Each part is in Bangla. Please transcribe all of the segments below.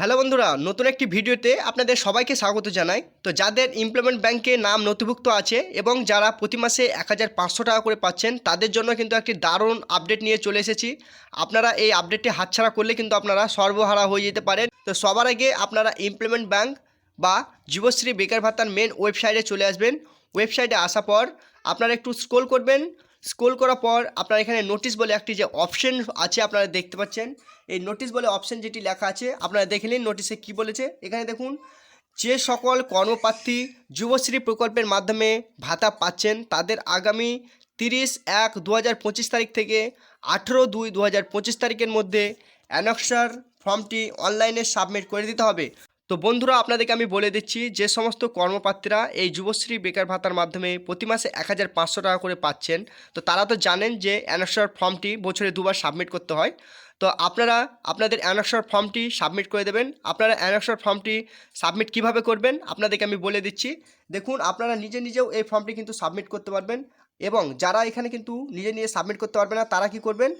হ্যালো বন্ধুরা, নতুন একটি ভিডিওতে আপনাদের সবাইকে স্বাগত জানাই। তো যাদের ইমপ্লয়মেন্ট ব্যাংকে নাম নথিভুক্ত আছে এবং যারা প্রতি মাসে এক হাজার পাঁচশো টাকা করে পাচ্ছেন, তাদের জন্য কিন্তু একটি দারুণ আপডেট নিয়ে চলে এসেছি। আপনারা এই আপডেটটি হাতছাড়া করলে কিন্তু আপনারা সর্বহারা হয়ে যেতে পারেন। তো সবার আগে আপনারা ইমপ্লয়মেন্ট ব্যাংক বা যুবশ্রী বেকার ভাতার মেন ওয়েবসাইটে চলে আসবেন। ওয়েবসাইটে আসা পর আপনারা একটু স্ক্রোল করবেন। স্ক্রোল করার পর আপনার এখানে নোটিশ বলে একটি যে অপশন আছে আপনারা দেখতে পাচ্ছেন। এই নোটিশ বলে অপশন যেটি লেখা আছে, আপনারা দেখে নিন নোটিশে কী বলেছে। এখানে দেখুন, যে সকল কর্মপ্রার্থী যুবশ্রী প্রকল্পের মাধ্যমে ভাতা পাচ্ছেন, তাদের আগামী তিরিশ এক দু পঁচিশ তারিখ থেকে আঠেরো দুই দু পঁচিশ তারিখের মধ্যে অ্যানক্সার ফর্মটি অনলাইনে সাবমিট করে দিতে হবে। তো বন্ধুরা, আপনাদেরকে আমি বলে দিচ্ছি, যে সমস্ত কর্মপ্রার্থীরা এই যুবশ্রী বেকার ভাতার মাধ্যমে প্রতি মাসে এক হাজার পাঁচশো টাকা করে পাচ্ছেন, তো তারা তো জানেন যে অ্যানক্সার ফর্মটি বছরে দুবার সাবমিট করতে হয়। তো আপনারা, আপনাদের অ্যানক্সার ফর্মটি সাবমিট করে দেবেন। আপনারা অ্যানক্সার ফর্মটি সাবমিট কীভাবে করবেন, আপনাদেরকে আমি বলে দিচ্ছি। দেখুন, আপনারা নিজে নিজেও এই ফর্মটি কিন্তু সাবমিট করতে পারবেন এবং যারা এখানে কিন্তু নিজে নিজে সাবমিট করতে পারবে না, তারা কি করবেন?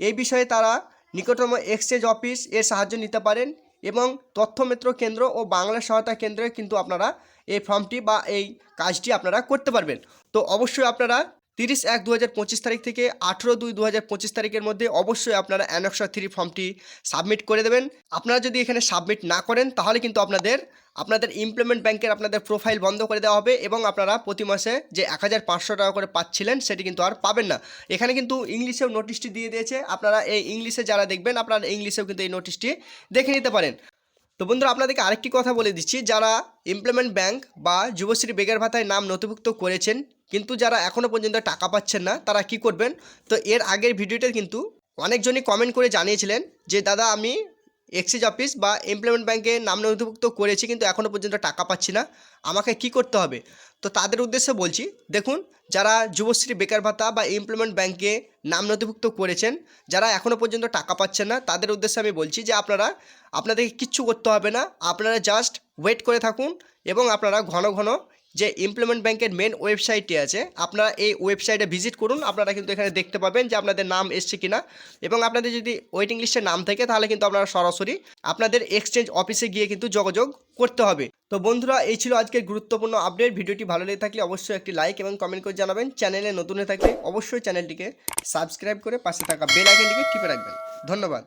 এই বিষয়ে তারা নিকটতম এক্সচেঞ্জ অফিস এর সাহায্য নিতে পারেন। এবং তথ্যমিত্র কেন্দ্র ও বাংলা সহায়তা কেন্দ্রে কিন্তু আপনারা এই ফর্মটি বা এই কাজটি আপনারা করতে পারবেন। তো অবশ্যই আপনারা তিরিশ এক দু হাজার পঁচিশ তারিখ থেকে আঠেরো দুই দু হাজার পঁচিশ তারিখের মধ্যে অবশ্যই আপনারা অ্যানক্সা থ্রি ফর্মটি সাবমিট করে দেবেন। আপনারা যদি এখানে সাবমিট না করেন, তাহলে কিন্তু আপনাদের আপনাদের ইমপ্লয়মেন্ট ব্যাংকের আপনাদের প্রোফাইল বন্ধ করে দেওয়া হবে এবং আপনারা প্রতি মাসে যে এক হাজার পাঁচশো টাকা করে পাচ্ছিলেন, সেটি কিন্তু আর পাবেন না। এখানে কিন্তু ইংলিশেও নোটিশটি দিয়ে দিয়েছে। আপনারা এই ইংলিশে যারা দেখবেন, আপনারা ইংলিশেও কিন্তু এই নোটিশটি দেখে নিতে পারেন। তো বন্ধুরা, আপনাদেরকে আরেকটি কথা বলে দিচ্ছি। যারা ইমপ্লয়মেন্ট ব্যাংক বা যুবশ্রী বেগের ভাতায় নাম নথিভুক্ত করেছেন, কিন্তু যারা এখনও পর্যন্ত টাকা পাচ্ছেন না, তারা কি করবেন? তো এর আগের ভিডিওটা কিন্তু অনেকজনই কমেন্ট করে জানিয়েছিলেন যে, দাদা, আমি এক্সিজ অফিস বা এমপ্লয়মেন্ট ব্যাংকে নাম নথিভুক্ত করেছি কিন্তু এখনও পর্যন্ত টাকা পাচ্ছি না। আমাকে কি করতে হবে? তো তাদের উদ্দেশ্যে বলছি, দেখুন, যারা যুবশ্রী বেকার ভাতা বা এমপ্লয়মেন্ট ব্যাংকে নাম নথিভুক্ত করেছেন, যারা এখনও পর্যন্ত টাকা পাচ্ছেন না, তাদের উদ্দেশ্যে আমি বলছি যে আপনারা, আপনাদেরকে কিচ্ছু করতে হবে না। আপনারা জাস্ট ওয়েট করে থাকুন এবং আপনারা ঘন ঘন যে ইমপ্লয়মেন্ট ব্যাংকের মেন ওয়েবসাইটটি আছে, আপনারা এই ওয়েবসাইটে ভিজিট করুন, আপনারা কিন্তু এখানে দেখতে পাবেন যে আপনাদের নাম এসছে কিনা। এবং আপনাদের যদি ওয়েটিং লিস্টে নাম থাকে, তাহলে কিন্তু আপনারা সরাসরি আপনাদের এক্সচেঞ্জ অফিসে গিয়ে কিন্তু যোগাযোগ করতে হবে। তো বন্ধুরা, এই ছিল আজকের গুরুত্বপূর্ণ আপডেট ভিডিওটি ভালো লেগে থাকলে অবশ্যই একটি লাইক এবং কমেন্ট করে জানাবেন। চ্যানেলে নতুন হয়ে থাকলে অবশ্যই চ্যানেলটিকে সাবস্ক্রাইব করে পাশে থাকা বেল আইকনটিকে টিপে রাখবেন। ধন্যবাদ।